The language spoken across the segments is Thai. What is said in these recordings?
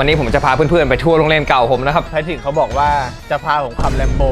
วันนี้ผมจะพาเพื่อนๆ ไปทัวร์โรงเรียนเก่าผมนะครับไทถึงเขาบอกว่าจะพาผมขับแลมโบ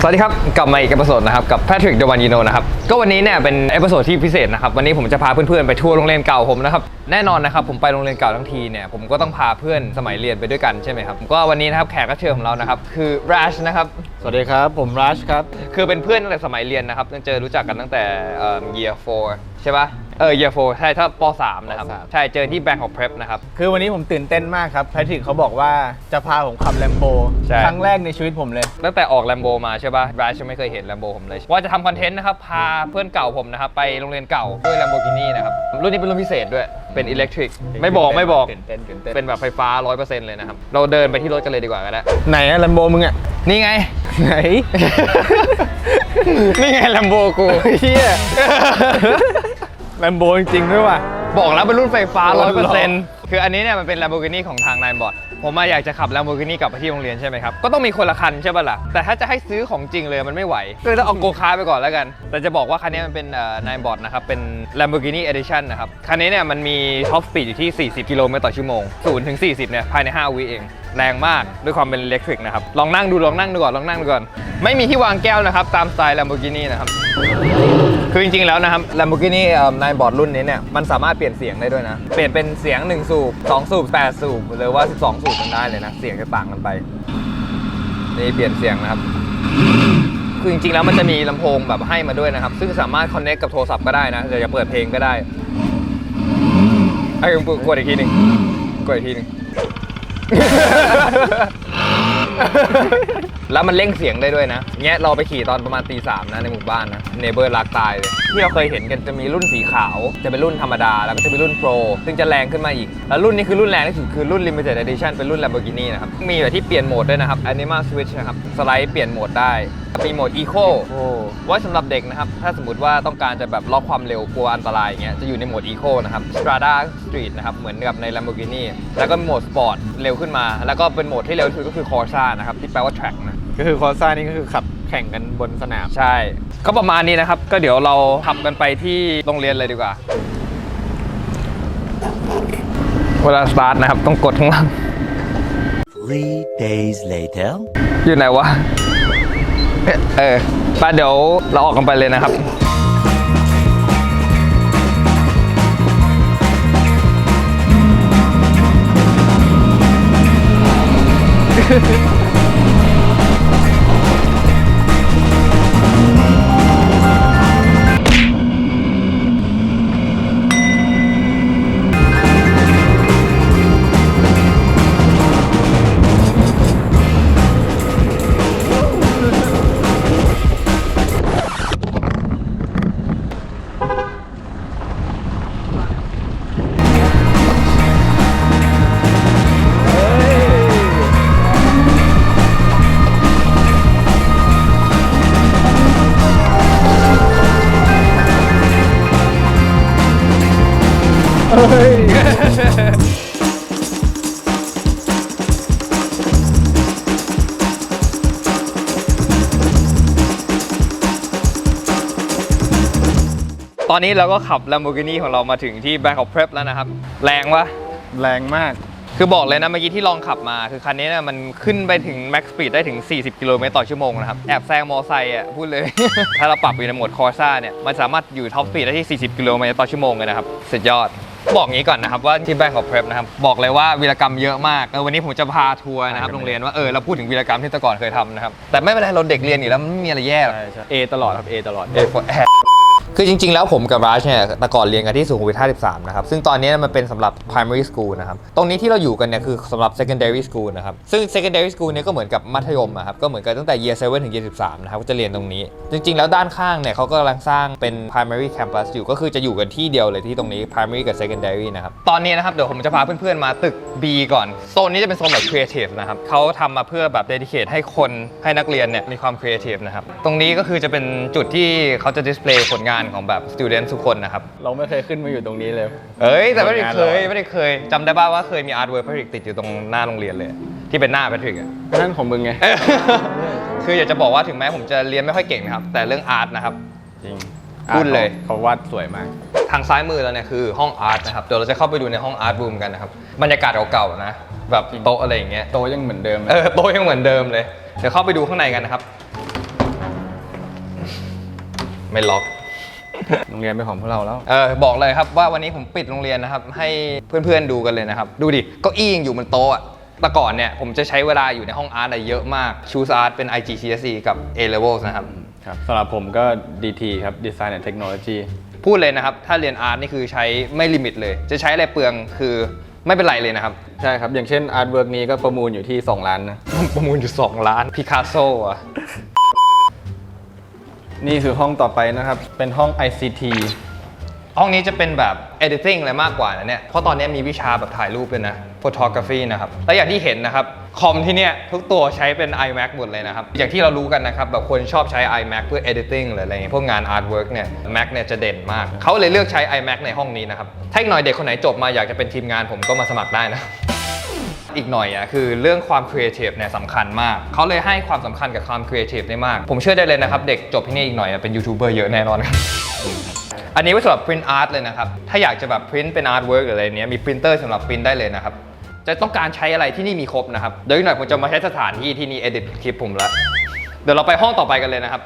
สวัสดีครับ กลับมาอีกเอพิโซดนะครับ กับแพทริกเดวันยีโนนะครับ ก็วันนี้เนี่ยเป็นเอพิโซดที่พิเศษนะครับ วันนี้ผมจะพาเพื่อนๆ ไปทัวร์โรงเรียนเก่าผมนะครับ แน่นอนนะครับ ผมไปโรงเรียนเก่าทั้งทีเนี่ย ผมก็ต้องพาเพื่อนสมัยเรียนไปด้วยกันใช่ไหมครับ ก็วันนี้นะครับแขกรับเชิญของเรานะครับ คือราชนะครับ สวัสดีครับ ผมรัชครับ คือเป็นเพื่อนตั้งแต่สมัยเรียนนะครับเจอรู้จักกันตั้งแต่เอ่อ year 4ใช่ปะเออ year 4ใช่ถ้าป .3 นะครับ ปสาม ใช่เจอที่ Bangkok Prep นะครับ คือวันนี้ผมตื่นเต้นมากครับไทถึงเขาบอกว่าจะพาผมขับแลมโบใช่ ครั้งแรกในชีวิตผมเลย ตั้งแต่ออกแลมโบมาใช่ป่ะราชยังไม่เคยเห็นแลมโบผมเลย ว่าจะทำคอนเทนต์นะครับ พาเพื่อนเก่าผมนะครับ ไปโรงเรียนเก่าด้วย Lamborghini นะครับ รุ่นนี้เป็นรุ่นพิเศษด้วยเป็นอิเล็กทริกไม่บอกไม่บอก ตื่นเต้นตื่นเต้นเป็นแบบไฟฟ้า 100%เลยนะครับ เราเดินไปที่รถกันเลยดีกว่าก็ได้ ไหนอะแลมโบมึงอะนี่ไง ไหน นี่ไงแลมโบกูเฮีย แลมโบจริงๆด้วยว่ะ บอกแล้วเป็นรุ่นไฟฟ้าอ๋อเหรอ100%คืออันนี้เนี่ยมันเป็น Lamborghini ของทางนายบอดผมมาอยากจะขับ Lamborghini กลับไปที่โรงเรียนใช่ไหมครับ ก็ต้องมีคนละคันใช่ป่ะล่ะ แต่ถ้าจะให้ซื้อของจริงเลยมันไม่ไหว ก็เลยต้องเอาโกคาร์ไปก่อนแล้วกัน แต่จะบอกว่าคันนี้มันเป็นนายบอดนะครับ เป็น Lamborghini Edition นะครับ คันนี้เนี่ยมันมีท็อปสปีดอยู่ที่ 40 กิโลเมตรต่อชั่วโมง0ถึง40เนี่ยภายใน 5 วิเอง แรงมากด้วยความเป็นอิเล็กทริกนะครับ ลองนั่งดูลองนั่งดูก่อนลองนั่งดูก่อน ไม่มีที่วางแก้วนะครับตามสไตล์ Lamborghini นะครับ คือจริงๆ แล้วนะครับ Lamborghini ในบอร์ดรุ่นนี้เนี่ย มันสามารถเปลี่ยนเสียงได้ด้วยนะ เปลี่ยนเป็นเสียง 1 สูบ 2 สูบ 8 สูบ หรือว่า 12 สูบกันได้เลยนะ เสียงจะต่างกันไป นี่เปลี่ยนเสียงนะครับ คือจริงๆ แล้วมันจะมีลำโพงแบบให้มาด้วยนะครับ ซึ่งสามารถคอนเน c t กับโทรศัพท์ก็ได้นะเดี๋ยวจะเปิดเพลงก็ได้ไอ้ยกดอีกทีหนึ่งกดอีกทีหนึ่ง แล้วมันเร่งเสียงได้ด้วยนะเงี้ยเราไปขี่ตอนประมาณตีสามนะในหมู่บ้านนะเนเบอร์รักตายเลยที่เราเคยเห็นกันจะมีรุ่นสีขาว จะเป็นรุ่นธรรมดา แล้วก็จะมีรุ่นโปรซึ่งจะแรงขึ้นมาอีก แล้วรุ่นนี้คือรุ่นแรงที่สุดคือรุ่น limited edition เป็นรุ่น Lamborghini นะครับ มีแบบที่เปลี่ยนโหมดด้วยนะครับ Animal Switch นะครับ สไลด์เปลี่ยนโหมดได้มีโหมด Eco โอ้ไว้สำหรับเด็กนะครับ ถ้าสมมติว่าต้องการจะแบบล็อกความเร็วกลัวอันตรายอย่างเงี้ย จะอยู่ในโหมด Eco นะครับ Strada Street นะครับ เหมือนกับใน Lamborghini แล้วก็มีโหมด Sport เร็วขึ้นมา แล้วก็เป็นโหมดที่เร็วที่สุดก็คือ Corsa นะครับ ที่แปลว่า track นะ ก็คือคอร์ซ่านี่ก็คือขับแข่งกันบนสนาม ใช่ ก็ประมาณนี้นะครับ ก็เดี๋ยวเราขับกันไปที่โรงเรียนเลยดีกว่า เวลาสตาร์ทนะครับ ต้องกดข้างล่าง Three days later. อยู่ไหนวะ เออไปเดี๋ยวเราออกกันไปเลยนะครับ ตอนนี้เราก็ขับ Lamborghini ของเรามาถึงที่ Bangkok Prep แล้วนะครับ แรงวะแรงมากคือบอกเลยนะเมื่อกี้ที่ลองขับมา คือคันนี้เนี่ยมันขึ้นไปถึง max speed ได้ถึง 40 กิโลเมตรต่อชั่วโมงนะครับ แอบแซงมอไซค์อะพูดเลย ถ้าเราปรับอยู่ในโหมดคอร์ซ่าเนี่ย มันสามารถอยู่ท็อปสปีดได้ที่ 40 กิโลเมตรต่อชั่วโมงเลยนะครับ สุดยอด บอกงี้ก่อนนะครับว่าที่แบงก์ของเพร p นะครับ บอกเลยว่าวีรกรรมเยอะมากเออวันนี้ผมจะพาทัวร์นะครับโรงเรียนว่าเออเราพูดถึงวีรกรรมที่แต่ก่อนเคยทำนะครับแต่ไม่เป็นไรเราเด็กเรียนอยู่แล้วมันไม่มีอะไรแย่หรอกใช่ใช่เอตลอดครับเอตลอดเอฟแอ คือจริง ๆ แล้วผมกับราชเนี่ยแต่ก่อนเรียนกันที่สุขุมวิท53 นะครับ ซึ่งตอนนี้มันเป็นสำหรับ primary school นะครับ ตรงนี้ที่เราอยู่กันเนี่ยคือสำหรับ secondary school นะครับ ซึ่ง secondary school เนี่ยก็เหมือนกับมัธยมอะครับ ก็เหมือนกันตั้งแต่ year 7 ถึง year 13 นะครับ ก็จะเรียนตรงนี้ จริง ๆ แล้วด้านข้างเนี่ยเขาก็กำลังสร้างเป็น primary campus อยู่ ก็คือจะอยู่กันที่เดียวเลยที่ตรงนี้ primary กับ secondary นะครับ ตอนนี้นะครับเดี๋ยวผมจะพาเพื่อนๆมาตึก B ก่อน โซนนี้จะเป็นโซนแบบ creative นะครับเขาทำมาเพื่อแบบ dedicate ให้คนให้นักเรียนเนี่ยมีความ creative นะครับ ตรงนี้ก็คือจะเป็นจุดที่เขาจะ display ผลงานานของแบบ student ทุกคนนะครับ เราไม่เคยขึ้นมาอยู่ตรงนี้เลย เอ้ย แต่ไม่ได้ผลงานเคยเราไม่ได้เคยจำได้ป่าวว่าเคยมีอาร์ตเวิร์ p แพทริกติดอยู่ตรงหน้าโรงเรียนเลย ที่เป็นหน้าแพทริกอะก็นั่นของมึงไงเออคืออยากจะบอกว่าถึงแม้ผมจะเรียนไม่ค่อยเก่งนะครับ แต่เรื่องอาร์ตนะครับ จริงพูดเลย เขาวาดสวยมาก ทางซ้ายมือเราเนี่ยคือห้องอาร์ตนะครับ เดี๋ยวเราจะเข้าไปดูในห้องอาร์ตรูมกันนะครับ บรรยากาศเก่าๆนะ แบบโต๊ะอะไรอย่างเงี้ย โตยังเหมือนเดิมเออโต๊ะยังเหมือนเดิมเลย เดี๋ยวเข้าไปดูข้างในกันนะครับ ไม่ล็อก โรงเรียนเป็นของพวกเราแล้ว เออบอกเลยครับว่าวันนี้ผมปิดโรงเรียนนะครับ ให้เพื่อนๆดูกันเลยนะครับ ดูดิเก้าอี้ยังอยู่บนโต๊ะอะแต่ก่อนเนี่ยผมจะใช้เวลาอยู่ในห้องอาร์ตอะเยอะมาก Choose Art เป็น IGCSE กับ A Levels นะครับ ครับสำหรับผมก็ DT ครับ Design and Technology พูดเลยนะครับ ถ้าเรียนอาร์ตนี่คือใช้ไม่ลิมิตเลย จะใช้อะไรเปลืองคือไม่เป็นไรเลยนะครับ ใช่ครับ อย่างเช่นอาร์ตเวิร์กนี้ก็ประมูลอยู่ที่ 2 ล้านนะ ประมูลอยู่ 2 ล้านพิคาโซอะ นี่คือห้องต่อไปนะครับ เป็นห้อง ICT ห้องนี้จะเป็นแบบ editing อะไรมากกว่านะเนี่ย เพราะตอนนี้มีวิชาแบบถ่ายรูปด้วยนะ photography นะครับ และอย่างที่เห็นนะครับ คอมที่เนี่ยทุกตัวใช้เป็น iMac หมดเลยนะครับ อย่างที่เรารู้กันนะครับ แบบคนชอบใช้ iMac เพื่อ editing หรืออะไรเงี้ย พวกงาน artwork เนี่ย Mac เนี่ยจะเด่นมาก เขาเลยเลือกใช้ iMac ในห้องนี้นะครับ ถ้าอีกหน่อยเด็กคนไหนจบมาอยากจะเป็นทีมงานผมก็มาสมัครได้นะ อีกหน่อยอะคือเรื่องความครีเอทีฟเนี่ยสำคัญมาก เขาเลยให้ความสำคัญกับความครีเอทีฟได้มาก ผมเชื่อได้เลยนะครับ เด็กจบที่นี่อีกหน่อยอะเป็นยูทูบเบอร์เยอะแน่นอนครับ อันนี้ไว้สำหรับ print art เลยนะครับ ถ้าอยากจะแบบ print เป็น artwork หรืออะไรเนี้ยมี printer สำหรับ print ได้เลยนะครับ จะต้องการใช้อะไรที่นี่มีครบนะครับ เดี๋ยวอีกหน่อยผมจะมาใช้สถานที่ที่นี่ edit คลิปผมละ เดี๋ยวเราไปห้องต่อไปกันเลยนะครับ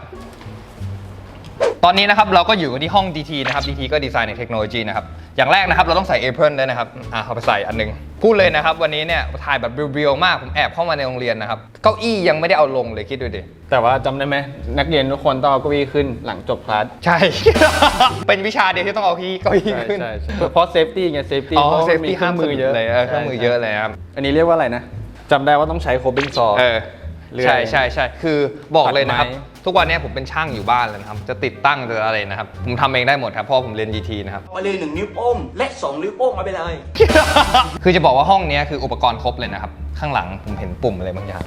ตอนนี้นะครับเราก็อยู่กันที่ห้อง DT นะครับ DT ก็ Design and Technology นะครับ อย่างแรกนะครับเราต้องใส่ apron ด้วยนะครับ อะเอาไปใส่อันหนึง พูดเลยนะครับ วันนี้เนี่ยถ่ายแบบเรียวๆมาก ผมแอบเข้ามาในโรงเรียนนะครับ เก้าอี้ยังไม่ได้เอาลงเลยคิดดูดิ แต่ว่าจำได้ไหมนักเรียนทุกคนต้องเอาเก้าอี้ขึ้นหลังจบคลาส ใช่ เป็นวิชาเดียวที่ต้องเอาที่เก้าอี้ใช่ขึ้น ใช่ใช่เพราะเซฟตี้ไงเซฟตี้อ๋อเพราะเซฟมีตี้เคห้ารื่มองมือเยอะเลยเครื่องมือเยอะเลยครับ อันนี้เรียกว่าอะไรนะจำได้ว่าต้องใช้โคบิงซอเออ เลื่อย ใช่ใช่ใช่คือบอกเลยนะครับ ตัดไม้ ทุกวันนี้ผมเป็นช่างอยู่บ้านเลยนะครับ จะติดตั้งจะอะไรนะครับ ผมทำเองได้หมดครับเพราะผมเรียน GT นะครับ มาเลยหนึ่งนิ้วโป้งและสองนิ้วโป้งเอาไปเลย คือจะบอกว่าห้องเนี้ยคืออุปกรณ์ครบเลยนะครับ ข้างหลังผมเห็นปุ่มอะไรบางอย่าง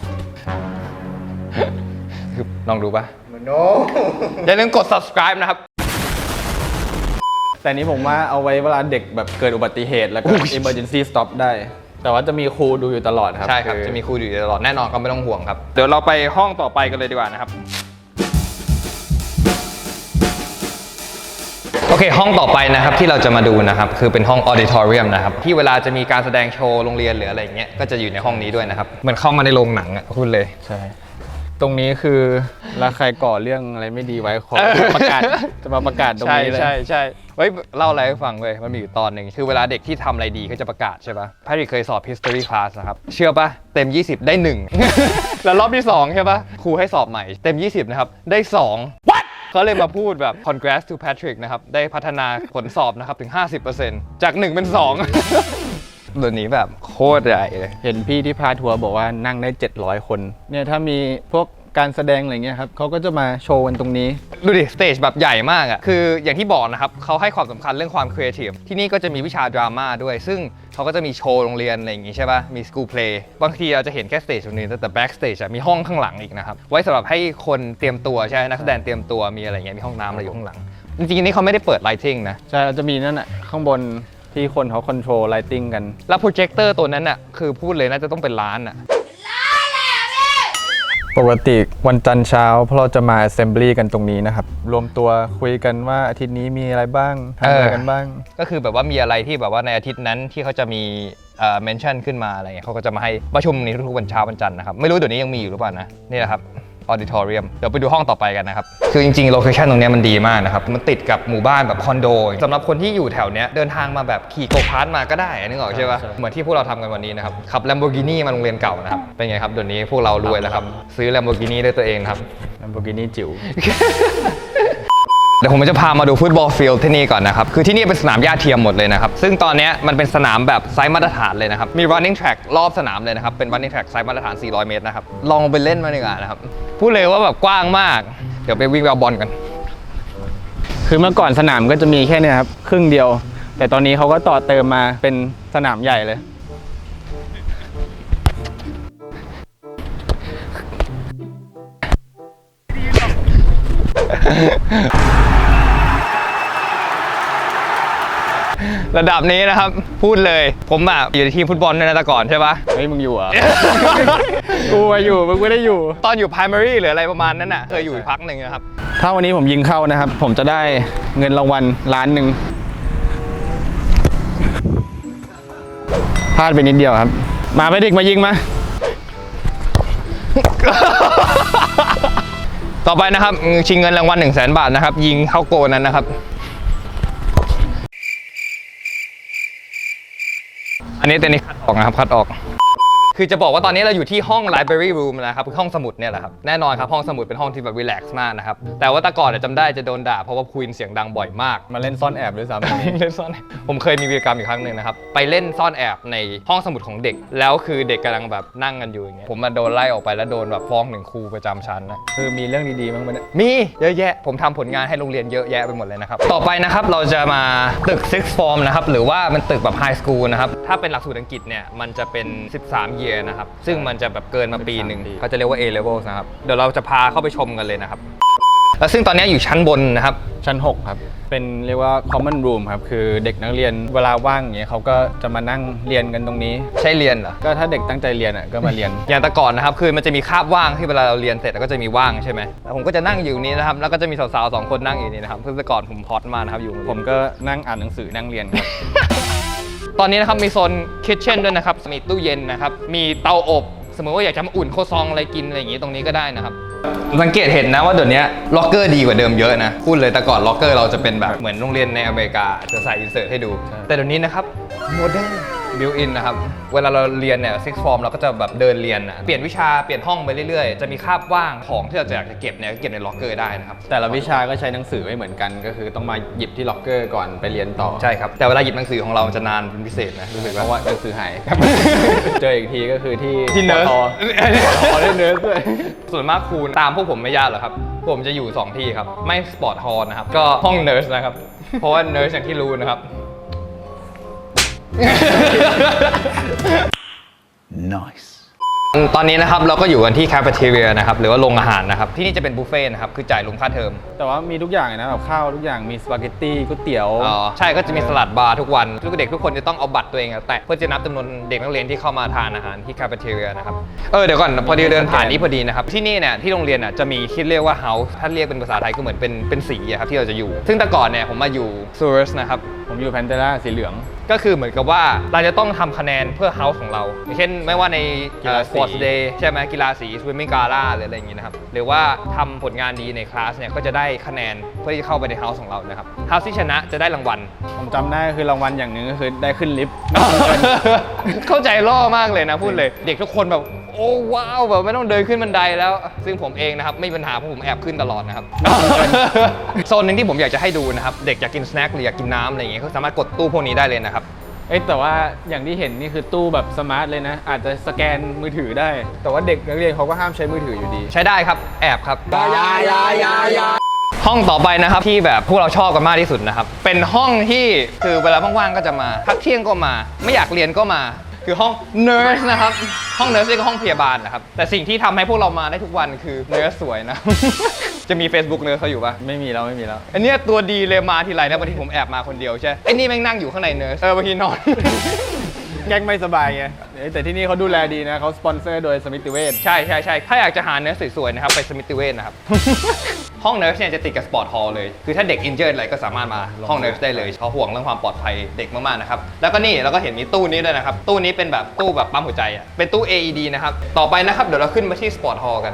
คือลองดูปะโนอย่าลืมกด subscribe นะครับ แต่นี้ผมว่าเอาไว้เวลาเด็กแบบเกิดอุบัติเหตุแล้วก็อุ๊ย emergency stop ได้ แต่ว่าจะมีครูดูอยู่ตลอดครับใช่ครับจะมีครูอยู่ตลอดแน่นอนก็ไม่ต้องห่วงครับ เดี๋ยวเราไปห้องต่อไปกันเลยดีกว่านะครับ โอเค ห้องต่อไปนะครับที่เราจะมาดูนะครับ คือเป็นห้อง auditorium นะครับ ที่เวลาจะมีการแสดงโชว์โรงเรียนหรืออะไรอย่างเงี้ยก็จะอยู่ในห้องนี้ด้วยนะครับเหมือนเข้ามาในโรงหนังอะพูดเลย ใช่ ตรงนี้คือแล้วใครก่อเรื่องอะไรไม่ดีไว้ขอประกาศจะมาประกาศตรงใช่นี้เลยใช่ใช่ เฮ้ยเล่าอะไรให้ฟังเลยมันมีอยู่ตอนหนึ่งคือเวลาเด็กที่ทำอะไรดีเขาจะประกาศใช่ปะพาริเคยสอบ history class นะครับ เชื่อปะเต็ม 20 ได้ 1 แล้วรอบที่ 2 ใช่ปะครูให้สอบใหม่เต็ม 20 นะครับ ได้ 2 What เขาเลยมาพูดแบบ congrats to Patrick นะครับ ได้พัฒนาผลสอบนะครับถึง 50%จาก 1 เป็น2เดี๋ยวนี้แบบโคตรใหญ่เลย เห็นพี่ที่พาทัวร์บอกว่านั่งได้ 700 คน เนี่ยถ้ามีพวก การแสดงอะไรเงี้ยครับเขาก็จะมาโชว์กันตรงนี้ ดูดิสเตจแบบใหญ่มากอะคืออย่างที่บอกนะครับเขาให้ความสำคัญเรื่องความครีเอทีฟที่นี่ก็จะมีวิชาดราม่าด้วย ซึ่งเขาก็จะมีโชว์โรงเรียนอะไรอย่างงี้ใช่ปะมีสกู l เพลย์บางทีเราจะเห็นแค่สเตจตรงนี้แต่แบ็กสเตจมีห้องข้างหลังอีกนะครับไว้สำหรับให้คนเตรียมตัวใช่ไหมนักแสดงเตรียมตัวมีอะไรเงี้ยมีห้องน้ำอะไรอยู่ข้างหลังจริงๆอันนี่เขาไม่ได้เปิดไลทิงนะใช่เราจะมีนั่นแหะข้างบนที่คนเขาคอนโทรลไลติงกัน แล้วโปรเจคเตอร์ตัวนั้นอะคือพูดเลยน่าจะต้องเป็นล้านอะ ปกติวันจันทร์เช้าพราะเราจะมา assembly กันตรงนี้นะครับ รวมตัวคุยกันว่าอาทิตย์นี้มีอะไรบ้างทำอะไรกันบ้าง ก็คือแบบว่ามีอะไรที่แบบว่าในอาทิตย์นั้นที่เขาจะมีเอ่อเมนชั่นขึ้นมาอะไรเงี้ยเขาก็จะมาให้ประชุมนี้ทุกๆวันเช้าวันจันทร์นะครับ ไม่รู้เดี๋ยวนี้ยังมีอยู่หรือเปล่านะนี่แหละครับ ออดิทอเรียมเดี๋ยวไปดูห้องต่อไปกันนะครับ คือจริงๆโลเคชันตรงเนี้ยมันดีมากนะครับ มันติดกับหมู่บ้านแบบคอนโดสำหรับคนที่อยู่แถวเนี้ยเดินทางมาแบบขี่โกคาร์ทมาก็ได้นึกออกใช่ปะใช่เหมือนที่พวกเราทำกันวันนี้นะครับขับ Lamborghini มาโรงเรียนเก่านะครับเป็นไงครับเดี๋ยวนี้พวกเรารวยแล้วครับซื้อ Lamborghini ด้วยตัวเองนะครับ Lamborghini จิ๋ว เดี๋ยวผมจะพามาดูฟุตบอลฟิลด์ที่นี่ก่อนนะครับ คือที่นี่เป็นสนามหญ้าเทียมหมดเลยนะครับ ซึ่งตอนนี้มันเป็นสนามแบบไซส์มาตรฐานเลยนะครับ มี running track รอบสนามเลยนะครับ เป็น running track ไซส์มาตรฐาน 400 เมตรนะครับ ลองไปเล่นมาดีกว่านะครับ พูดเลยว่าแบบกว้างมาก เดี๋ยวไปวิ่งเอาบอลกัน คือเมื่อก่อนสนามก็จะมีแค่นี้ครับ ครึ่งเดียว แต่ตอนนี้เขาก็ต่อเติมมาเป็นสนามใหญ่เลย ระดับนี้นะครับ พูดเลยผมอะอยู่ในทีมฟุตบอลด้วยนะแต่ก่อนใช่ปะเฮ้ยมึงอยู่เหรอะ กูอะอยู่มึงไม่ได้อยู่ ตอนอยู่ primary หรืออะไรประมาณนั้นน่ะเคยอยู่พักหนึ่งนะครับ ถ้าวันนี้ผมยิงเข้านะครับ ผมจะได้เงินรางวัลล้านหนึ่งพลาดไปนิดเดียวครับ มาไปเด็กมายิงมา ต่อไปนะครับ ชิงเงินรางวัล1 0 0 0 0แบาทนะครับ ยิงเข้าโกนั้นนะครับ อันนี้ตัวนี้คัดออกนะครับคัดออก คือจะบอกว่าตอนนี้เราอยู่ที่ห้อง library room นะครับคือห้องสมุดเนี่ยแหละครับแน่นอนครับห้องสมุดเป็นห้องที่แบบ relax มากนะครับแต่ว่าแต่ก่อนเนี่ยจำได้จะโดนด่าเพราะว่าคุยเสียงดังบ่อยมากมาเล่นซ่อนแอบด้วยซ้ำ เล่นซ่อนแอบผมเคยมีวีรกรรมอีกครั้งหนึ่งนะครับไปเล่นซ่อนแอบในห้องสมุดของเด็ก แล้วคือเด็กกำลังแบบนั่งกันอยู่อย่างเงี้ยผมมาโดนไล่ออกไปแล้วโดนแบบฟ้องถึงครูประจำชั้นนะ คือมีเรื่องดีๆบ้างไหมเนี่ยมีเยอะแยะ ผมทำผลงานให้โรงเรียนเยอะแยะไปหมดเลยนะครับ ต่อไปนะครับเราจะมาตึก six form นะครับ หรือว่ามันตึกแบบ high school นะครับ ถ้าเป็นหลักสูตรอังกฤษเนี่ย มันจะเป็น 13 year นะครับ ซึ่งมันจะแบบเกินมาปีหนึ่ง13ปี เขาจะเรียกว่า A level นะครับ เดี๋ยวเราจะพาเข้าไปชมกันเลยนะครับ แล้วซึ่งตอนนี้อยู่ชั้นบนนะครับ ชั้น 6 ครับ เป็นเรียกว่า common room ครับ คือเด็กนักเรียนเวลาว่างอย่างเงี้ยเขาก็จะมานั่งเรียนกันตรงนี้ ใช่เรียนเหรอ ก็ถ้าเด็กตั้งใจเรียนอะก็มาเรียน อย่างแต่ก่อนนะครับ คือมันจะมีคาบว่างที่เวลาเราเรียนเสร็จแล้วก็จะมีว่างใช่ไหมแล้วผมก็จะนั่งอยู่นี้นะครับ แล้วก็จะมีสาวๆสองคนนั่งอยู่นี่นะครับคือแต่ก่อนผมฮอตมากนะครับอยู่ผมก็นั่งอ่านหนังสือนั่งเรียนครับ ตอนนี้นะครับมีโซนคิทเช่นด้วยนะครับมีตู้เย็นนะครับมีเตาอบสมมติว่าอยากจะมาอุ่นโคซองอะไรกินอะไรอย่างงี้ตรงนี้ก็ได้นะครับสังเกตเห็นนะว่าเดี๋ยวนี้ล็อกเกอร์ดีกว่าเดิมเยอะนะพูดเลยแต่ก่อนล็อกเกอร์เราจะเป็นแบบเหมือนโรงเรียนในอเมริกาจะใส่อินเสิร์ตให้ดูใช่แต่เดี๋ยวนี้นะครับโมเดิร์น บิวอินนะครับ เวลาเราเรียนเนี่ยซิกฟอร์มเราก็จะแบบเดินเรียนอะเปลี่ยนวิชาเปลี่ยนห้องไปเรื่อยๆ จะมีคาบว่างของที่เราจะอยากจะเก็บเนี่ยก็เก็บในล็อกเกอร์ได้นะครับ แต่ละวิชาก็ใช้หนังสือไม่เหมือนกัน ก็คือต้องมาหยิบที่ล็อกเกอร์ก่อนไปเรียนต่อ ใช่ครับ แต่เวลาหยิบหนังสือของเรามันจะนานเป็นพิเศษนะรู้สึกเพว่าราะว่าหนังสือหาย เจออีกทีก็คือที่ที่เนิร์ส ปตขอได้เนิร์สด้วย ส่วนมากครูตามพวกผมไม่ยากหรอกครับ ผมจะอยู่ 2 ที่ครับ ไม่สปอร์ตฮอลนะครับ ก็ห้องเนิร์สนะครับ เพราะว่าเนิร์สอย่างที่รู้นะครับ Nice. ตอนนี้นะครับเราก็อยู่กันที่คาเฟ่เทเรียนะครับหรือว่าโรงอาหารนะครับที่นี่จะเป็นบุฟเฟ่ต์นะครับคือจ่ายรวมค่าเทอม แต่ว่ามีทุกอย่างเลยนะแบบข้าวทุกอย่างมีสปาเกตตี้ก๋วยเตี๋ยวอ๋อใช่ก็จะมีสลัดบาร์ทุกวันทุกเด็กทุกคนจะต้องเอาบัตรตัวเองอะแตะเพื่อจะนับจำนวนเด็กนักเรียนที่เข้ามาทานอาหารที่คาเฟ่เทเรียนะครับเออเดี๋ยวก่อนพอดีเดินผ่านนี้พอดีนะครับที่นี่เนี่ยที่โรงเรียนอะจะมีที่เรียกว่าเฮาส์ถ้าเรียกเป็นภาษาไทยก็เหมือนเป็นเป็นสีอะครับที่เราจะอยู่ ซึ่งแต่ก่อนเนี่ยผมมาอยู่ซูเรสนะครับผมอยู่แพนเทล่าสีเหลือง ก็คือเหมือนกับว่าเราจะต้องทำคะแนนเพื่อเฮาส์ของเราอย่างเช่นไม่ว่าในกีฬาสี สปอร์ตเดย์ใช่ไหมกีฬาสีสวิมมิ่งกาล่าหรืออะไรอย่างงี้นะครับ หรือว่าทำผลงานดีในคลาสเนี่ยก็จะได้คะแนนเพื่อที่จะเข้าไปในเฮาส์ของเรานะครับเฮาส์ที่ชนะจะได้รางวัล ผมจำได้คือรางวัลอย่างหนึ่งก็คือได้ขึ้นลิฟต์ เข้าใจล่อมากเลยนะพูดเลย เด็กทุกคนแบบ โอ้ว้าวแบบไม่ต้องเดินขึ้นบันไดแล้ว ซึ่งผมเองนะครับไม่มีปัญหาเพราะผมแอบขึ้นตลอดนะครับ โซนหนึ่งที่ผมอยากจะให้ดูนะครับ เด็กอยากกินสแน็คหรืออยากกินน้ำอะไรอย่างเงี้ยเขาสามารถกดตู้พวกนี้ได้เลยนะครับ เอ้ยแต่ว่าอย่างที่เห็นนี่คือตู้แบบสมาร์ทเลยนะ อาจจะสแกนมือถือได้ แต่ว่าเด็กนักเรียนเขาก็ห้ามใช้มือถืออยู่ดี ใช้ได้ครับแอบครับ ห้องต่อไปนะครับที่แบบพวกเราชอบกันมากที่สุดนะครับ เป็นห้องที่คือเวลาว่างๆก็จะมาพักเที่ยงก็มา ไม่อยากเรียนก็มา คือห้องเน r ร์สนะครับ ห้องเน r ร์สนี่ก็ห้องพยาบาลนะครับ แต่สิ่งที่ทำให้พวกเรามาได้ทุกวันคือเน r ร์สสวยนะ จะมี Facebook เน r ร์สเขาอยู่ปะไม่มีแล้วไม่มีแล้ว อันเนี้ยตัวดีเลยมาทีไรนะบางทีผมแอบมาคนเดียวใช่ไอ้นี่แม่งนั่งอยู่ข้างในเน r ร์สเออบางทีนอน แกล้งไม่สบายไงเอ้ยแต่ที่นี่เขาดูแลดีนะเขาสปอนเซอร์โดยสมิติเวชใช่ใช่ใช่ถ้าอยากจะหาเนื้อสวยๆนะครับไปสมิติเวชนะครับ ห้องเนิร์สเนี่ยจะติดกับสปอร์ตฮอลล์เลย คือถ้าเด็กอินเจอร์อะไรก็สามารถมาห้องเนิร์สได้เลยเขาห่วงเรื่องความปลอดภัยเด็กมากๆนะครับ แล้วก็นี่เราก็เห็นมีตู้นี้ด้วยนะครับ ตู้นี้เป็นแบบตู้แบบปั๊มหัวใจอะเป็นตู้ AED นะครับต่อไปนะครับเดี๋ยวเราขึ้นมาที่สปอร์ตฮอลล์กัน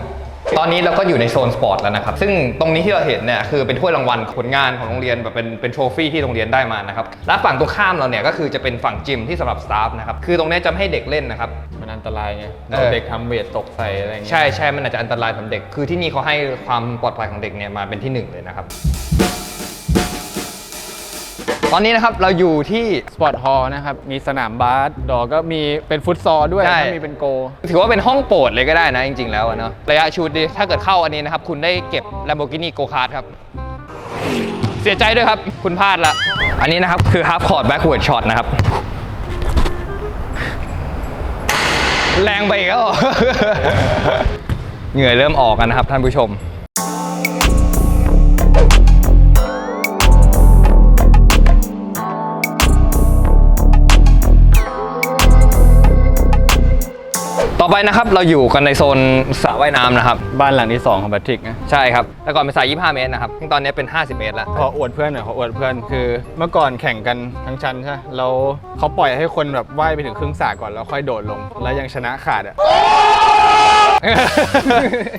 ตอนนี้เราก็อยู่ในโซนสปอร์ตแล้วนะครับ ซึ่งตรงนี้ที่เราเห็นเนี่ยคือเป็นถ้วยรางวัลผลงานของโรงเรียนแบบเป็นเป็นโทรฟี่ที่โรงเรียนได้มานะครับ และฝั่งตรงข้ามเราเนี่ยก็คือจะเป็นฝั่งจิมที่สำหรับสตาฟนะครับ คือตรงเนี้ยจะไม่ให้เด็กเล่นนะครับ มันอันตรายไงเออ เด็กทำเวทตกใส่อะไรอย่างเงี้ย ใช่ใช่มันอาจจะอันตรายสำหรับเด็ก คือที่นี่เขาให้ความปลอดภัยของเด็กเนี่ยมาเป็นที่หนึ่งเลยนะครับ ตอนนี้นะครับเราอยู่ที่สปอร์ตฮอลล์นะครับ มีสนามบาสดอกก็มีเป็นฟุตซอลด้วยใช่ถ้ามีเป็นโกถือว่าเป็นห้องโปรดเลยก็ได้นะจริง ๆ แล้วอะเนาะระยะชูดดิถ้าเกิดเข้าอันนี้นะครับ คุณได้เก็บ Lamborghini Go Kart ครับ เสียใจด้วยครับ คุณพลาดละ อันนี้นะครับ คือ half court backward shot นะครับ แรงไปอีกแล้วเหรอเหงื่อเริ่มออกกันนะครับท่านผู้ชม ไปนะครับเราอยู่กันในโซนสระว่ายน้ำนะครับ บ้านหลังที่ 2 ของแพทริกนะใช่ครับแต่ก่อนเป็นสระ25 เมตรนะครับซึ่งตอนนี้เป็น 50 เมตรแล้ว ขออวดเพื่อนหน่อยขออวดเพื่อนคือ เมื่อก่อนแข่งกันทั้งชั้นใช่ไหมแล้วเขาปล่อยให้คนแบบว่ายไปถึงครึ่งสระก่อนแล้วค่อยโดดลง แล้วยังชนะขาดอะ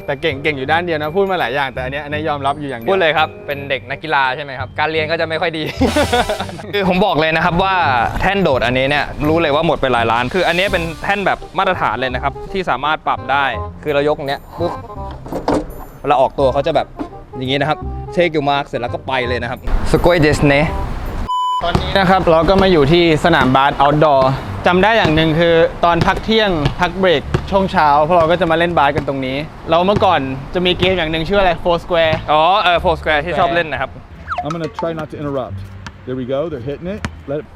แต่เก่งเก่งอยู่ด้านเดียวนะ พูดมาหลายอย่างแต่อันเนี้ยอันนี้ยอมรับอยู่อย่างเดียวพูดเลยครับ เป็นเด็กนักกีฬาใช่ไหมครับ การเรียนก็จะไม่ค่อยดี คือผมบอกเลยนะครับว่าแท่นโดดอันนี้เนี่ยรู้เลยว่าหมดไปหลายล้าน คืออันนี้เป็นแท่นแบบมาตรฐานเลยนะครับ ที่สามารถปรับได้ คือเรายกตรงเนี้ยปุ๊บเวลาออกตัวเขาจะแบบอย่างนี้นะครับ เทคอยู่มาร์กเสร็จแล้วก็ไปเลยนะครับสกอยเดสเน ตอนนี้นะครับเราก็มาอยู่ที่สนามบาส outdoor จำได้อย่างหนึ่งคือ ตอนพักเที่ยงพักเบรก ช่วงเช้าพวกเราก็จะมาเล่นบาสกันตรงนี้ เราเมื่อก่อนจะมีเกมอย่างหนึ่งชื่ออะไร four square อ๋อเออโฟสแควร์ที่ชอบเล่นนะครับ I'm gonna try not to interrupt. There we go. They're hitting it. Let it.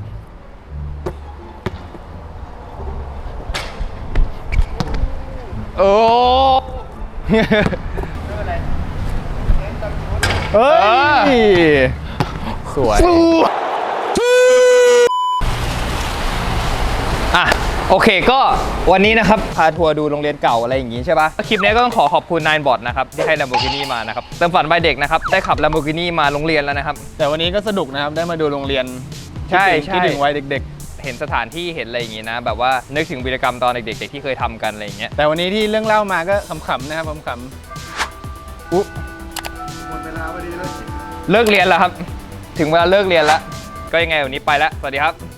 โอ้ เฮ้ย สวย อะ โอเคก็วันนี้นะครับ พาทัวร์ดูโรงเรียนเก่าอะไรอย่างงี้ใช่ปะคลิปนี้ก็ต้องขอขอบคุณนายบอดนะครับที่ให้ Lamborghini มานะครับเติมฝันวัยเด็กนะครับได้ขับ Lamborghini มาโรงเรียนแล้วนะครับ แต่วันนี้ก็สนุกนะครับได้มาดูโรงเรียนใช่คิดถึงใช่คิดถึงวัยเด็ก เห็นสถานที่เห็นอะไรอย่างงี้นะ แบบว่านึกถึงวีรกรรมตอนเด็กๆที่เคยทำกันอะไรอย่างเงี้ยๆ แต่วันนี้ที่เรื่องเล่ามาก็ขำๆนะครับขำเลิกเรียนแล้วครับ ถึงเวลาเลิกเรียนแล้วก็ยังไงวันนี้ไปแล้วสวัสดีครับ